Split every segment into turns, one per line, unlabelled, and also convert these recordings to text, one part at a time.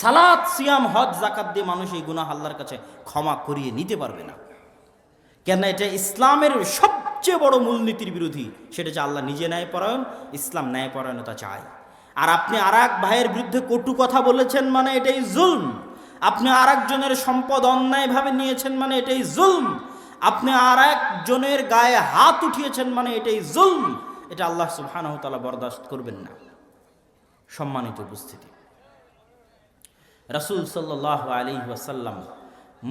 সালাদ সিয়াম, হজ জাকাত দিয়ে মানুষ এই গুনাহ আল্লাহর কাছে ক্ষমা করিয়ে নিতে পারবে না। কেন এটা ইসলামের সবচেয়ে বড় মূলনীতির বিরোধী। সেটা যে আল্লাহ নিজে ন্যায়পরায়ণ, ইসলাম ন্যায়পরায়ণতা চায়। আর আপনি আর এক ভাইয়ের বিরুদ্ধে কটু কথা বলেছেন মানে এটাই জুলম। আপনি আর একজনের সম্পদ অন্যায়ভাবে নিয়েছেন মানে এটাই জুলম। আপনি আর একজনের গায়ে হাত উঠিয়েছেন মানে এটাই জুলম। এটা আল্লাহ সুবহানাহু বরদাস্ত করবেন না। সম্মানিত উপস্থিতি। রাসূল সাল্লাল্লাহু আলাইহি ওয়াসাল্লাম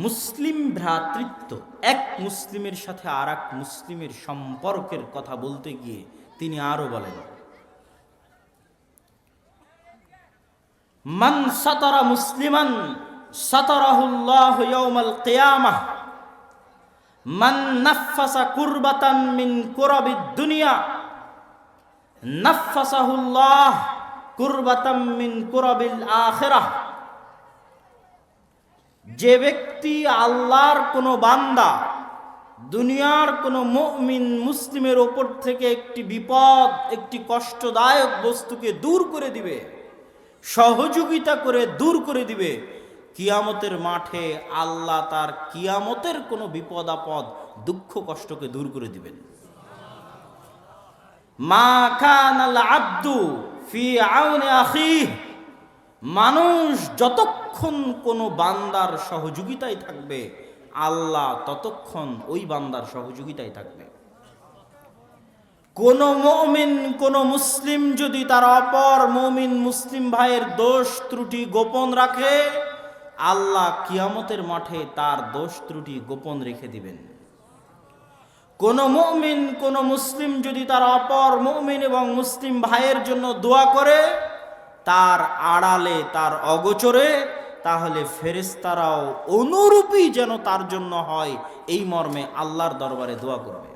মুসলিম ভ্রাতৃত্ব, এক মুসলিমের সাথে আর এক মুসলিমের সম্পর্কের কথা বলতে গিয়ে তিনি আরও বলেন, মান সাতারা মুসলিমান সাতারাহুল্লাহ ইয়াউমাল কিয়ামাহ মান নাফাসা কুরবাতান মিন কুরাবিদ দুনিয়া নাফাসাহুল্লাহ কুরবাতাম মিন কুরাবিল আখিরাহ। যে ব্যক্তি আল্লাহর কোনো বান্দা, দুনিয়ার কোনো মুমিন মুসলিমের ওপর থেকে একটি বিপদ, একটি কষ্টদায়ক বস্তুকে দূর করে দিবে, সহযোগিতা করে দূর করে দিবে, কিয়ামতের মাঠে আল্লাহ তার কিয়ামতের কোনো বিপদ, আপদ, দুঃখ, কষ্টকে দূর করে দিবেন। মা কানাল আব্দু ফি আউনে আখিহ মানুষ যতক্ষণ কোনো বান্দার সহযোগিতায় থাকবে, আল্লাহ ততক্ষণ ওই বান্দার সহযোগিতায় থাকবে। কোন মমিন, কোন মুসলিম যদি তার অপর মমিন মুসলিম ভাইয়ের দোষ ত্রুটি গোপন রাখে, আল্লাহ কিয়ামতের মাঠে তার দোষ ত্রুটি গোপন রেখে দিবেন। কোন মুমিন, কোন মুসলিম যদি তার অপর মুমিন এবং মুসলিম ভাইয়ের জন্য দোয়া করে তার আড়ালে, তার অগোচরে, তাহলে ফেরেস্তারাও অনুরূপী যেন তার জন্য হয়। এই মর্মে আল্লাহর দরবারে দোয়া করবে।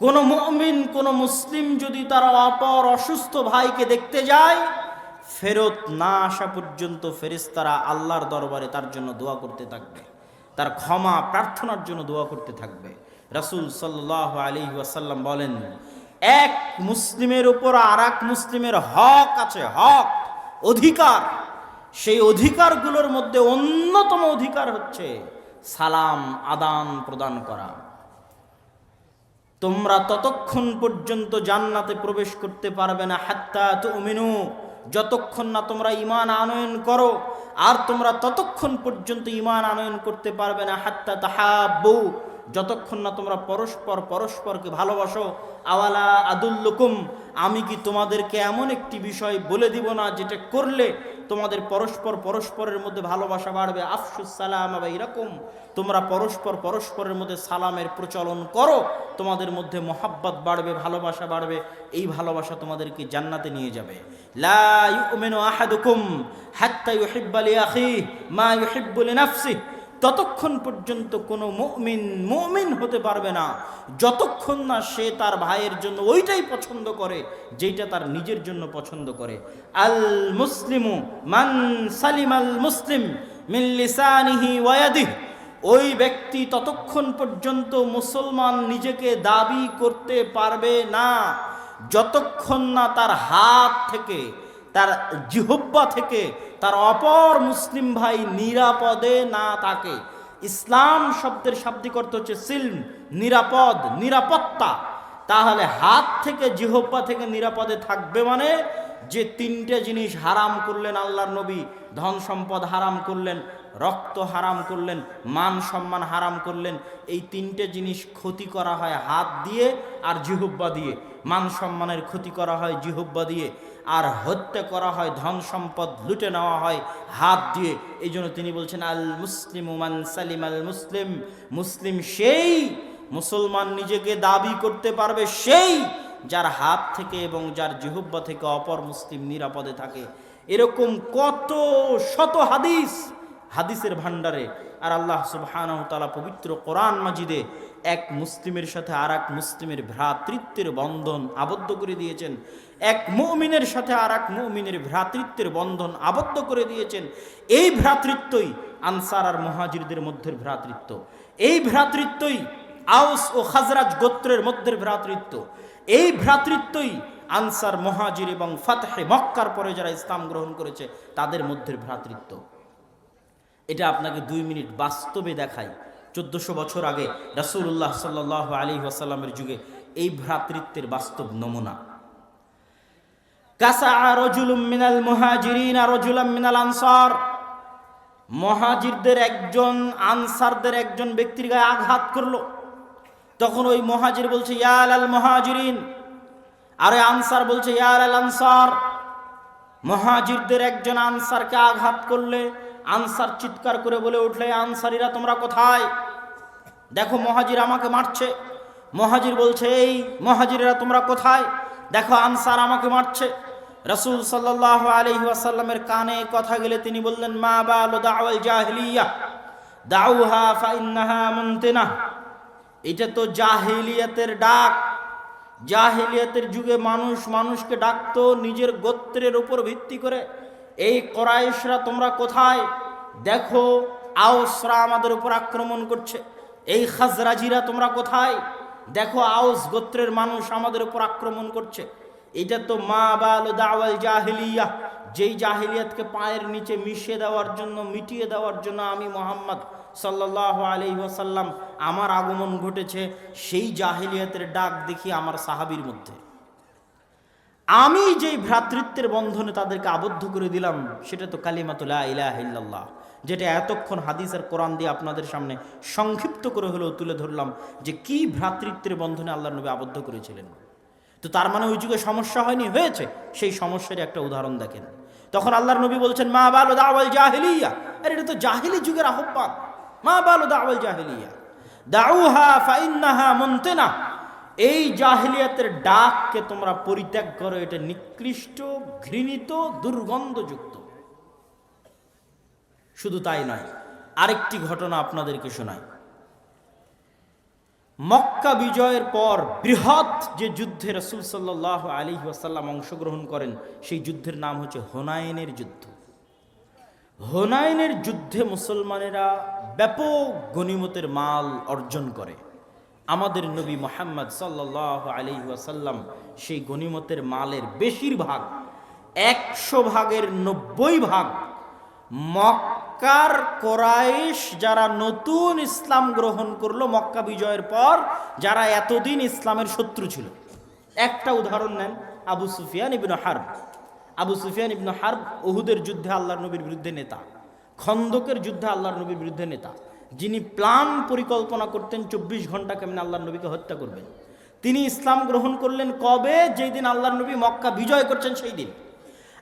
কোন মুমিন, কোন মুসলিম যদি তার অপর অসুস্থ ভাইকে দেখতে যায়, ফেরত না আসা পর্যন্ত ফেরেস্তারা আল্লাহর দরবারে তার জন্য দোয়া করতে থাকবে। তার ক্ষমা প্রার্থনার জন্য দোয়া করতে থাকবে। রাসূল সাল্লাহ আলী ওয়াসাল্লাম বলেন এক মুসলিমের উপর আর মুসলিমের হক আছে, হক, অধিকার। সেই অধিকারগুলোর মধ্যে অন্যতম অধিকার হচ্ছে সালাম, আদান প্রদান করা। তোমরা ততক্ষণ পর্যন্ত জান্নাতে প্রবেশ করতে পারবে না, হাত্তা তুমিনু। যতক্ষণ না তোমরা ইমান আনয়ন করো, আর তোমরা ততক্ষণ পর্যন্ত ইমান আনয়ন করতে পারবে না, হাত্তা তাহাব্বু। যতক্ষণ না তোমরা পরস্পর পরস্পরকে ভালোবাসো, আওয়ালা আদুল্লুকুম, আমি কি তোমাদেরকে এমন একটি বিষয় বলে দিব না যেটা করলে তোমাদের পরস্পর পরস্পরের মধ্যে ভালোবাসা বাড়বে? আফসুস সালাম বা এরকম তোমরা পরস্পর পরস্পরের মধ্যে সালামের প্রচলন করো, তোমাদের মধ্যে মোহাব্বত বাড়বে, ভালোবাসা বাড়বে, এই ভালোবাসা তোমাদেরকে জান্নাতে নিয়ে যাবে। লা ইউমিনু আহাদুকুম হাত্তা মা ইউহিব্বু লিনাফসিহি ততক্ষণ পর্যন্ত কোনো মুমিন মুমিন হতে পারবে না। যতক্ষণ না সে তার ভাইয়ের জন্য ওইটাই পছন্দ করে যেটা তার নিজের জন্য পছন্দ করে। আল মুসলিমু মান সালিম আল মুসলিম মিন লিসানিহি ওয়াদিহি ওই ব্যক্তি ততক্ষণ পর্যন্ত মুসলমান নিজেকে দাবি করতে পারবে না। যতক্ষণ না তার হাত থেকে তার জিহব্বা থেকে তার অপর মুসলিম ভাই নিরাপদে না থাকে। ইসলাম শব্দের শাব্দিক অর্থ হচ্ছে সিলম, নিরাপদ, নিরাপত্তা। তাহলে হাত থেকে, জিহব্বা থেকে নিরাপদে থাকবে মানে যে তিনটে জিনিস হারাম করলেন আল্লাহর নবী, ধন সম্পদ হারাম করলেন, রক্ত হারাম করলেন, মান সম্মান হারাম করলেন, এই তিনটে জিনিস ক্ষতি করা হয় হাত দিয়ে আর জিহুব্বা দিয়ে। মান সম্মানের ক্ষতি করা হয় জিহুব্বা দিয়ে। আর হত্যা করা হয়, ধন সম্পদ লুটে নেওয়া হয়, হাত দিয়ে। এই জন্য তিনি বলছেন, আল মুসলিম উমান সালিম আল মুসলিম। মুসলিম সেই মুসলমান নিজেকে দাবি করতে পারবে সেই যার হাত থেকে এবং যার জিহুব্বা থেকে অপর মুসলিম নিরাপদে থাকে। এরকম কত শত হাদিস, হাদিসের ভাণ্ডারে। আর আল্লাহ সুবহানাহু তাআলা পবিত্র কোরআন মাজিদে এক মুসলিমের সাথে আর এক মুসলিমের ভ্রাতৃত্বের বন্ধন আবদ্ধ করে দিয়েছেন। এক মৌমিনের সাথে আর এক মুমিনের ভ্রাতৃত্বের বন্ধন আবদ্ধ করে দিয়েছেন। এই ভ্রাতৃত্বই আনসার আর মহাজিরদের মধ্যের ভ্রাতৃত্ব। এই ভ্রাতৃত্বই আউস ও খাজরাজ গোত্রের মধ্যের ভ্রাতৃত্ব। এই ভ্রাতৃত্বই আনসার, মহাজির এবং ফাতহে মক্কার পরে যারা ইসলাম গ্রহণ করেছে, তাদের মধ্যে ভ্রাতৃত্ব। এটা আপনাকে দুই মিনিট বাস্তবে দেখায় চোদ্দশো বছর আগে রাসূলুল্লাহ সাল্লাহ আলী ওয়াসাল্লামের যুগে এই ভ্রাতৃত্বের বাস্তব নমুনা। কাসা রজুলুম মিনাল মুহাজিরিন রজুলাম মিনাল আনসার। মহাজিরদের একজন আনসারদের একজন ব্যক্তির গায়ে আঘাত করল। তখন ওই মহাজির বলছে ইয়াল আল মহাজিরিন। আরে আনসার বলছে ইয়াল আল আনসার। মহাজিরদের একজন আনসারকে আঘাত করলে আনসার চিৎকার করে বলে উঠলে আনসারিরা তোমরা কোথায়? দেখো মহাজির আমাকে মারছে। মহাজির বলছে, এই মহাজিরেরা তোমরা কোথায়? দেখো আনসার আমাকে মারছে। রসুল সাল্লাহ আলহি আসাল্লামের কানে কথা গেলে তিনি বললেন, মা বাল দাওয়াল জাহলিয়া? এটা তো জাহিলিয়াতের ডাক। জাহিলিয়াতের যুগে মানুষ মানুষকে ডাকতো নিজের গোত্রের উপর ভিত্তি করে। এই করাইশরা তোমরা কোথায়? দেখো আউসরা আমাদের উপর আক্রমণ করছে। এই খাজরাজিরা তোমরা কোথায়? দেখো আউস গোত্রের মানুষ আমাদের উপর আক্রমণ করছে। এটা তো মা বাল দাওয়াল জাহিলিয়া। যেই জাহিলিয়াতকে পায়ের নিচে মিশিয়ে দেওয়ার জন্য, মিটিয়ে দেওয়ার জন্য আমি মোহাম্মদ সাল্লাহ আলি ওয়াসাল্লাম আমার আগমন ঘটেছে, সেই জাহিলিয়াতের ডাক দেখি আমার সাহাবির মধ্যে। আমি যেই ভ্রাতৃত্বের বন্ধনে তাদেরকে আবদ্ধ করে দিলাম, সেটা তো কালিমাতুল্লাহ ইলাহ যেটা এতক্ষণ হাদিসের কোরআন দিয়ে আপনাদের সামনে সংক্ষিপ্ত করে হলেও তুলে ধরলাম যে কি ভ্রাতৃত্বের বন্ধনে আল্লাহ নবী আবদ্ধ করেছিলেন। তো তার মানে ওই যুগে সমস্যা হয়নি, হয়েছে, সেই সমস্যার একটা উদাহরণ দেখেন। তখন আল্লাহর নবী বলছেন, মা বালো দাওয়াল জাহিলিয়া আরে এটা তো জাহিলি যুগের আহ্বান। মা বালো দাওয়াল জাহিলিয়া দাউহা ফাইন্নাহা মুনতেনা এই জাহিলিয়াতের ডাককে তোমরা পরিত্যাগ করো, এটা নিকৃষ্ট, ঘৃণিত, দুর্গন্ধযুক্ত। শুধু তাই নয়, আরেকটি ঘটনা আপনাদেরকে শোনায় মক্কা বিজয়ের পর বৃহৎ যে যুদ্ধে রসুল সাল্লাহ আলী ওয়াসাল্লাম অংশগ্রহণ করেন, সেই যুদ্ধের নাম হচ্ছে হোনায়নের যুদ্ধ। হোনায়নের যুদ্ধে মুসলমানেরা ব্যাপক গনিমতের মাল অর্জন করে। আমাদের নবী মোহাম্মদ সাল্লাহ আলী ওয়াসাল্লাম সেই গনিমতের মালের বেশিরভাগ, একশো ভাগের নব্বই ভাগ মক্কার কোরাইশ যারা নতুন ইসলাম গ্রহণ করল মক্কা বিজয়ের পর, যারা এতদিন ইসলামের শত্রু ছিল। একটা উদাহরণ নেন, Abu Sufyan ibn Harb. Abu Sufyan ibn Harb ওহুদের যুদ্ধে আল্লাহর নবীর বিরুদ্ধে নেতা, খন্দকের যুদ্ধে আল্লাহর নবীর বিরুদ্ধে নেতা। যিনি প্ল্যান পরিকল্পনা করতেন চব্বিশ ঘণ্টা কেমন আল্লাহর নবীকে হত্যা করবেন। তিনি ইসলাম গ্রহণ করলেন কবে? যেই দিন আল্লাহর নবী মক্কা বিজয় করছেন সেই দিন।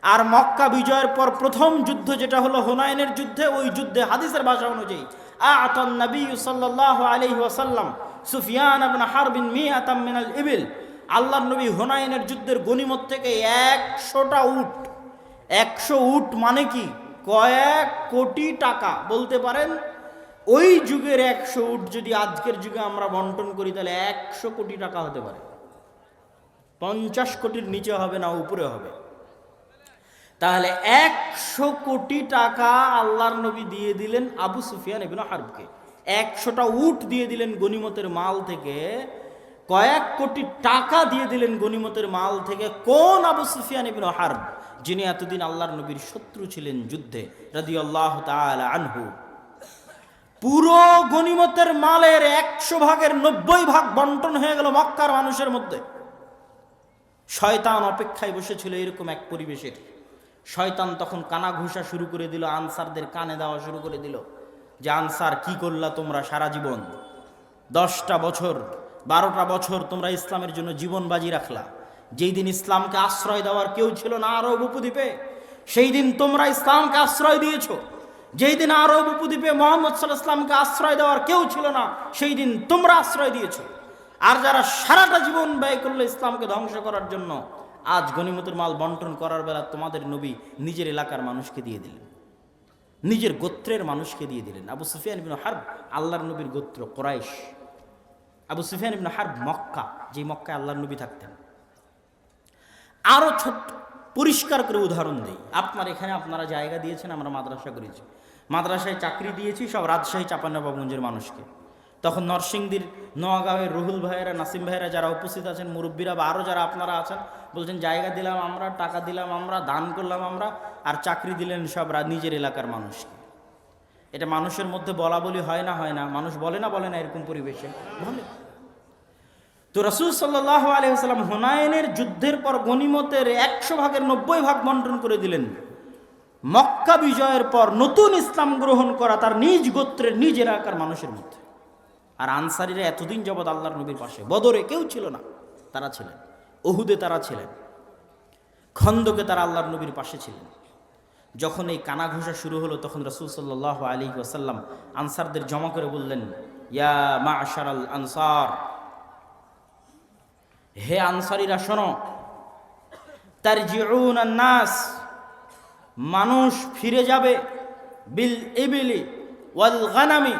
আর মক্কা বিজয়ের পর প্রথম যুদ্ধ যেটা হলো হুনায়নের যুদ্ধে, ওই যুদ্ধে হাদিসের ভাষা অনুযায়ী আতন নবী সাল্লাল্লাহু আলাইহি ওয়াসাল্লাম সুফিয়ান ইবনে হারবিন মিয়াতাম মিনাল ইবিল। আল্লাহর নবী হুনায়নের যুদ্ধের গনিমত থেকে একশোটা উট। একশো উট মানে কি? কয়েক কোটি টাকা। বলতে পারেন ওই যুগের একশো উট যদি আজকের যুগে আমরা বন্টন করি, তাহলে একশো কোটি টাকা হতে পারে। পঞ্চাশ কোটির নিচে হবে না, উপরে হবে। তাহলে একশো কোটি টাকা আল্লাহর নবী দিয়ে দিলেন আবু সুফিয়ান ইবিন হারবকে। একশোটা উট দিয়ে দিলেন গনিমতের মাল থেকে। কয়েক কোটি টাকা দিয়ে দিলেন গনিমতের মাল থেকে কোন আবু সুফিয়ান ইবিন হার্ব, যিনি এতদিন আল্লাহর নবীর শত্রু ছিলেন যুদ্ধে রাদি আল্লাহ আনহু। পুরো গনিমতের মালের একশো ভাগের নব্বই ভাগ বন্টন হয়ে গেল মক্কার মানুষের মধ্যে। শয়তান অপেক্ষায় বসেছিল এরকম এক পরিবেশের শয়তান তখন কানা ঘুষা শুরু করে দিল, আনসারদের কানে দেওয়া শুরু করে দিল যে, আনসার, কি করলা তোমরা সারা জীবন? দশটা বছর, বারোটা বছর তোমরা ইসলামের জন্য জীবন বাজি রাখলা। যেই দিন ইসলামকে আশ্রয় দেওয়ার কেউ ছিল না আরব উপদ্বীপে, সেই দিন তোমরা ইসলামকে আশ্রয় দিয়েছ। যেই দিন আরব উপদ্বীপে মোহাম্মদ সাল্লাহ ইসলামকে আশ্রয় দেওয়ার কেউ ছিল না, সেই দিন তোমরা আশ্রয় দিয়েছ। আর যারা সারাটা জীবন ব্যয় করল ইসলামকে ধ্বংস করার জন্য, আজ গনিমতের মাল বন্টন করার বেলা তোমাদের নবী নিজের এলাকার মানুষকে দিয়ে দিলেন। নিজের গোত্রের মানুষকে দিয়ে দিলেন। আবু সুফিয়ান ইবিন হার্ব, আল্লাহর নবীর গোত্র Quraysh. Abu Sufyan ibn Harb Mecca যে মক্কায় আল্লাহর নবী থাকতেন। আরও ছোট্ট পরিষ্কার করে উদাহরণ দিই। আপনার এখানে আপনারা জায়গা দিয়েছেন, আমরা মাদ্রাসা করেছি। মাদ্রাসায় চাকরি দিয়েছি সব রাজশাহী চাপানবাবগঞ্জের মানুষকে। তখন নরসিংদীর নোয়াগাঁওয়ের রুহুল ভাইয়েরা, নাসিম ভাইয়েরা যারা উপস্থিত আছেন, মুরব্বীরা বা আরও যারা আপনারা আছেন, বলছেন, জায়গা দিলাম আমরা, টাকা দিলাম আমরা, দান করলাম আমরা, আর চাকরি দিলেন সব নিজের এলাকার মানুষকে। এটা মানুষের মধ্যে বলা বলি হয় না হয় না। মানুষ বলে না বলে না, এরকম পরিবেশে। বলে তো রসুল সাল্লাহ আলহিহাল্লাম হুনায়নের যুদ্ধের পর গনিমতের একশো ভাগের নব্বই ভাগ বন্টন করে দিলেন। মক্কা বিজয়ের পর নতুন ইসলাম গ্রহণ করা তার নিজ গোত্রের নিজ এলাকার মানুষের মধ্যে। আর আনসারিরা এতদিন যাবৎ আল্লাহর নবীর পাশে। বদরে কেউ ছিল না, তারা ছিলেন। অহুদে তারা ছিলেন। খন্দকে তারা আল্লাহর নবীর পাশে ছিলেন। যখন এই কানা ঘোষা শুরু হলো, তখন রসুল সাল্লাহ আলী ওয়াসাল্লাম আনসারদের জমা করে বললেন, ইয়া মা আশারাল আনসার হে আনসারিরা, শোনো। তার নাস, মানুষ ফিরে যাবে বিল ইবিলি ওয়াল গানামি।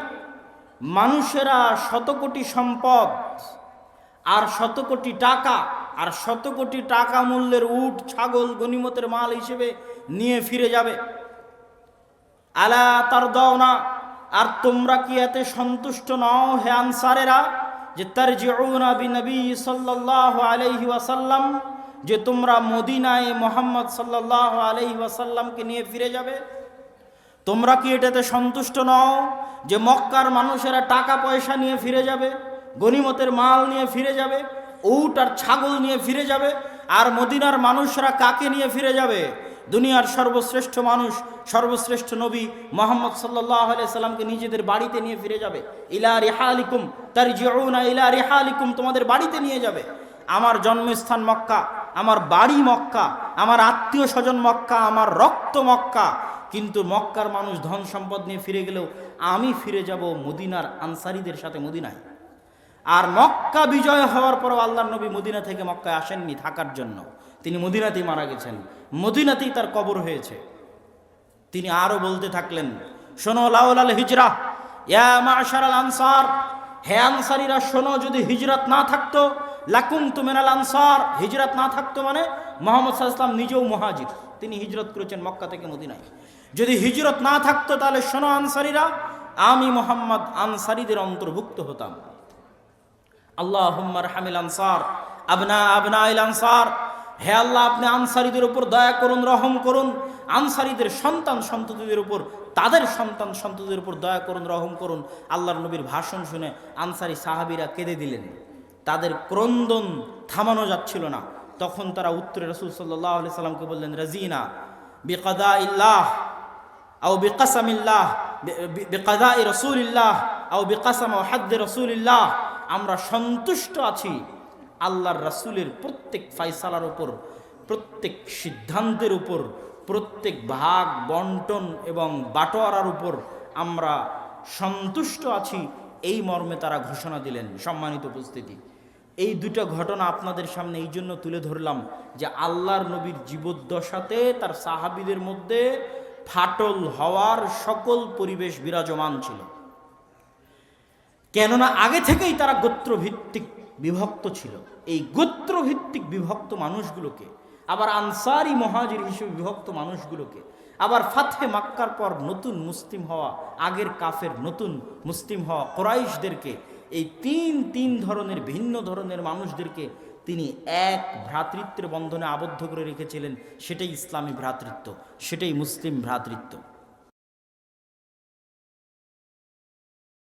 মানুষেরা শত কোটি সম্পদ আর শত কোটি টাকা আর শত কোটি টাকা মূল্যের উট, ছাগল গনিমতের মাল হিসেবে নিয়ে ফিরে যাবে। আলা তার দাও না আর তোমরা কি এতে সন্তুষ্ট নও হে আনসারেরা? যে তার নবী সাল্লাহ আলাইহি ওয়াসাল্লাম, যে তোমরা মদিনায় মোহাম্মদ সাল্লাহ আলাইহি ওয়াসাল্লামকে নিয়ে ফিরে যাবে। তোমরা কি এটাতে সন্তুষ্ট নও যে মক্কার মানুষেরা টাকা পয়সা নিয়ে ফিরে যাবে, গনিমতের মাল নিয়ে ফিরে যাবে, উট আর ছাগল নিয়ে ফিরে যাবে, আর মদিনার মানুষরা কাকে নিয়ে ফিরে যাবে? দুনিয়ার সর্বশ্রেষ্ঠ মানুষ, সর্বশ্রেষ্ঠ নবী মোহাম্মদ সাল্লাহ সাল্লামকে নিজেদের বাড়িতে নিয়ে ফিরে যাবে। ইলা রেহালিকুম তার জিউনা ইলা রেহালিকুম তোমাদের বাড়িতে নিয়ে যাবে। আমার জন্মস্থান মক্কা, আমার বাড়ি মক্কা, আমার আত্মীয় স্বজন মক্কা, আমার রক্ত মক্কা। কিন্তু মক্কার মানুষ ধন সম্পদ নিয়ে ফিরে গেলেও আমি ফিরে যাব মদিনার আনসারিদের সাথে মদিনায়। আর মক্কা বিজয় হওয়ার পরও আল্লাহ নবী মদিনা থেকে মক্কায় আসেননি থাকার জন্য। তিনি মদিনাতেই মারা গেছেন। মদিনাতেই তার কবর হয়েছে। তিনি আরও বলতে থাকলেন, শোনো লাউলাল হিজরা আনসার, হে আনসারিরা শোনো, যদি হিজরত না থাকতো লাকুম তুমেনাল আনসার। হিজরত না থাকতো মানে মোহাম্মদ সাল্লাম নিজেও মহাজির। তিনি হিজরত করেছেন মক্কা থেকে মদিনায়। যদি হিজরত না থাকতো, তাহলে শোনো আনসারিরা, আমি মোহাম্মদ আনসারিদের অন্তর্ভুক্ত হতাম। আল্লাহ হামিল আনসার, আবনা আবনা আনসার হে আল্লাহ, আপনি আনসারিদের উপর দয়া করুন, রহম করুন। আনসারিদের সন্তান সন্ততিদের উপর, তাদের সন্তান সন্ততিদের উপর দয়া করুন, রহম করুন। আল্লাহর নবীর ভাষণ শুনে আনসারি সাহাবিরা কেঁদে দিলেন। তাদের ক্রন্দন থামানো যাচ্ছিল না। তখন তারা উত্তরে রসুল সাল্লাহ আলি সাল্লামকে বললেন, রাজিনা বিকদা ইল্লাহ আও বিকাসামিল্লাহ বিকাদা ই রসুলিল্লাহ আও বিকাসাম হাদ্দে রসুলিল্লাহ, আমরা সন্তুষ্ট আছি আল্লাহর রাসূলের প্রত্যেক ফাইসালার উপর, প্রত্যেক সিদ্ধান্তের উপর, প্রত্যেক ভাগ, বন্টন এবং বাটোয়ারার উপর আমরা সন্তুষ্ট আছি, এই মর্মে তারা ঘোষণা দিলেন সম্মানিত উপস্থিতি। এই দুটো ঘটনা আপনাদের সামনে এই জন্য তুলে ধরলাম যে আল্লাহর নবীর জীবদ্দশাতে তার সাহাবিদের মধ্যে ফাটল হওয়ার সকল পরিবেশ বিরাজমান ছিল। কেননা আগে থেকেই তারা গোত্রভিত্তিক বিভক্ত ছিল। এই গোত্রভিত্তিক বিভক্ত মানুষগুলোকে, আবার আনসারি মহাজির হিসেবে বিভক্ত মানুষগুলোকে, আবার ফাথে মাক্কার পর নতুন মুসলিম হওয়া, আগের কাফের নতুন মুসলিম হওয়া কোরাইশদেরকে, এই তিন তিন ধরনের, ভিন্ন ধরনের মানুষদেরকে তিনি এক ভ্রাতৃত্বের বন্ধনে আবদ্ধ করে রেখেছিলেন। সেটাই ইসলামী ভ্রাতৃত্ব, সেটাই মুসলিম ভ্রাতৃত্ব।